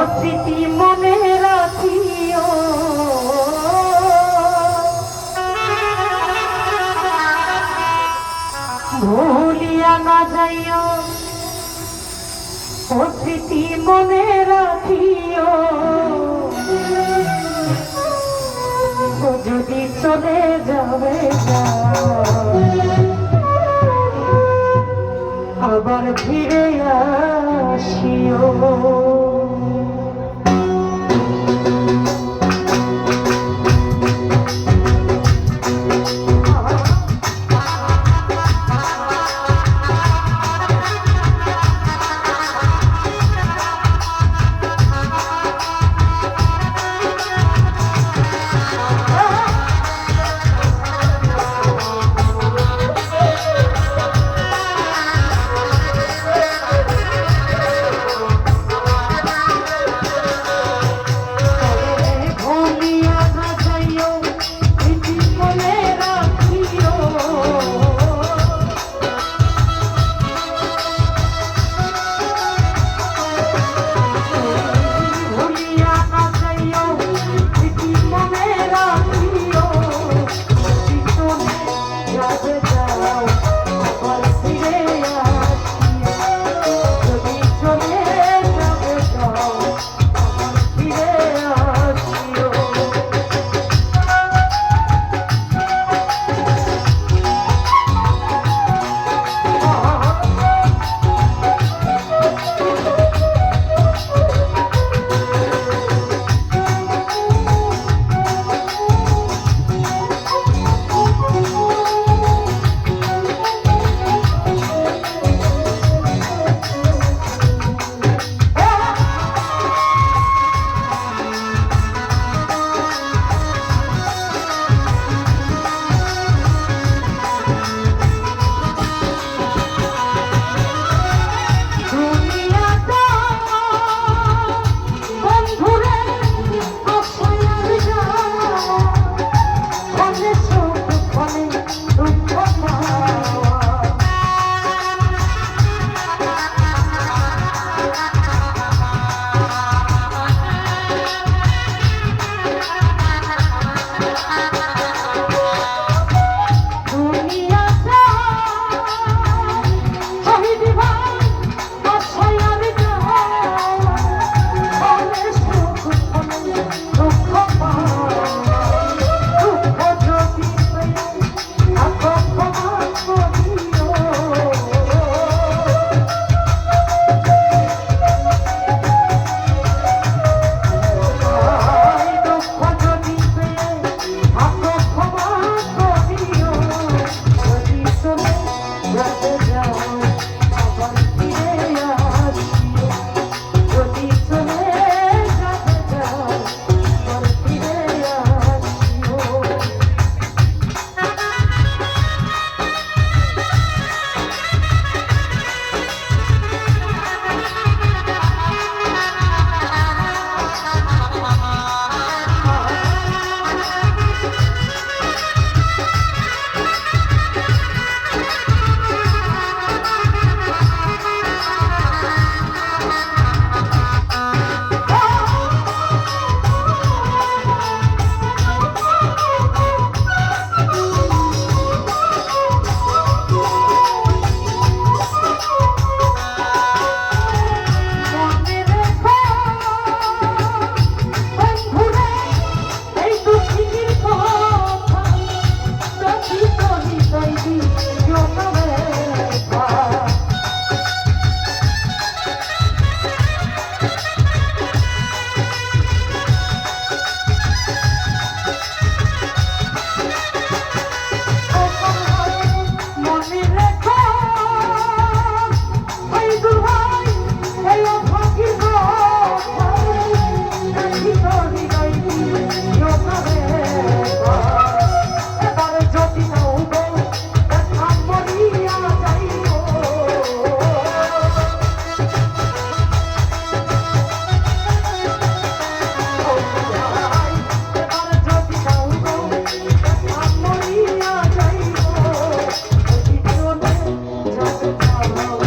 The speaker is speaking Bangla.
অতিথি মনে রাখিও। ভুলিয়া না যাইও, অতিথি মনে রাখিও। যদি চলে যাবে আবার ফিরে আসিও। Oh,